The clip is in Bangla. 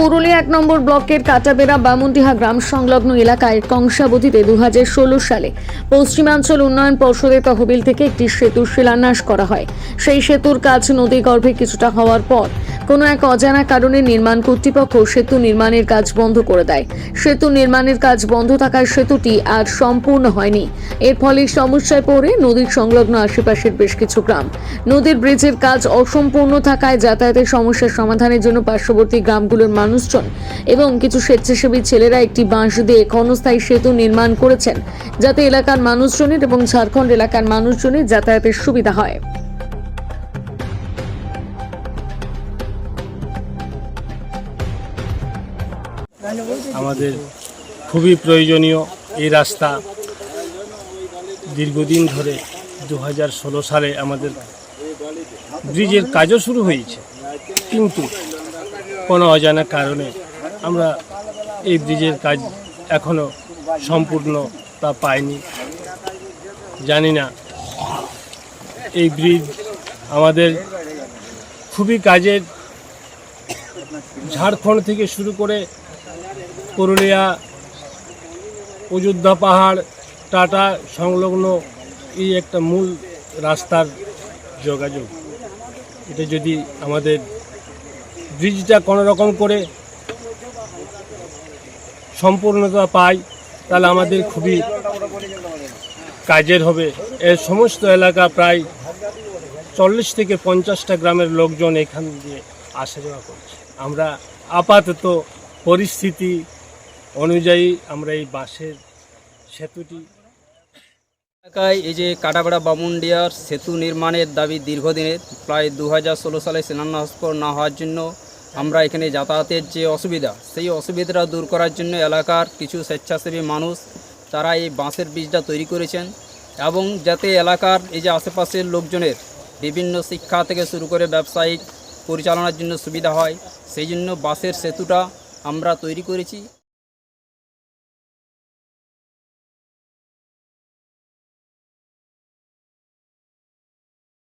পুরুলিয়া এক নম্বর ব্লকের কাটাবেড়া বামুনটিহা গ্রাম সংলগ্ন এলাকায় কংসাবতীতে দু সালে পশ্চিমাঞ্চল উন্নয়ন পর্ষদের তহবিল থেকে একটি সেতুর শিলান্যাস করা হয়। সেই সেতুর কাজ নদী গর্ভে কিছুটা হওয়ার পর কোনো এক অজানা কারণে নির্মাণ কর্তৃপক্ষ সেতু নির্মাণের কাজ বন্ধ করে দেয়। সেতু নির্মাণের কাজ বন্ধ থাকায় সেতুটি আর সম্পূর্ণ হয়নি। এর ফলে সমস্যায় পড়ে নদীর সংলগ্ন আশেপাশের বেশ কিছু গ্রাম। নদীর ব্রিজের কাজ অসম্পূর্ণ থাকায় যাতায়াতের সমস্যার সমাধানের জন্য পার্শ্ববর্তী গ্রামগুলোর মানুষজন এবং কিছু স্বেচ্ছাসেবী ছেলেরা একটি বাঁশ দিয়ে ক্ষণস্থায়ী সেতু নির্মাণ করেছেন, যাতে এলাকার মানুষজনের এবং ঝাড়খণ্ড এলাকার মানুষজনের যাতায়াতের সুবিধা হয়। আমাদের খুবই প্রয়োজনীয় এই রাস্তা দীর্ঘদিন ধরে দু হাজার ষোলো সালে আমাদের ব্রিজের কাজও শুরু হয়েছে। কিন্তু কোনো অজানা কারণে আমরা এই ব্রিজের কাজ এখনও সম্পূর্ণতা পাইনি। জানি না, এই ব্রিজ আমাদের খুবই কাজের ঝাড়খণ্ড থেকে শুরু করে পুরুলিয়া, অযোধ্যা পাহাড়, টাটা সংলগ্ন এই একটা মূল রাস্তার যোগাযোগ। এটা যদি আমাদের ব্রিজটা কোনো রকম করে সম্পূর্ণতা পাই তাহলে আমাদের খুবই কাজের হবে। এর সমস্ত এলাকা প্রায় চল্লিশ থেকে পঞ্চাশটা গ্রামের লোকজন এখান দিয়ে আসা যাওয়া করছে। আমরা আপাতত পরিস্থিতি অনুযায়ী আমরা এই বাঁশের সেতুটি এলাকায় এই যে কাটাবেড়া বামুন্ডিয়ার সেতু নির্মাণের দাবি দীর্ঘদিনের, প্রায় দু হাজার ষোলো সালে শিলান্যাস না হওয়ার জন্য আমরা এখানে যাতায়াতের যে অসুবিধা, সেই অসুবিধাটা দূর করার জন্য এলাকার কিছু স্বেচ্ছাসেবী মানুষ, তারা এই বাঁশের বীজটা তৈরি করেছেন এবং যাতে এলাকার এই যে আশেপাশের লোকজনের বিভিন্ন শিক্ষা থেকে শুরু করে ব্যবসায়িক পরিচালনার জন্য সুবিধা হয়, সেই জন্য বাঁশের সেতুটা আমরা তৈরি করেছি।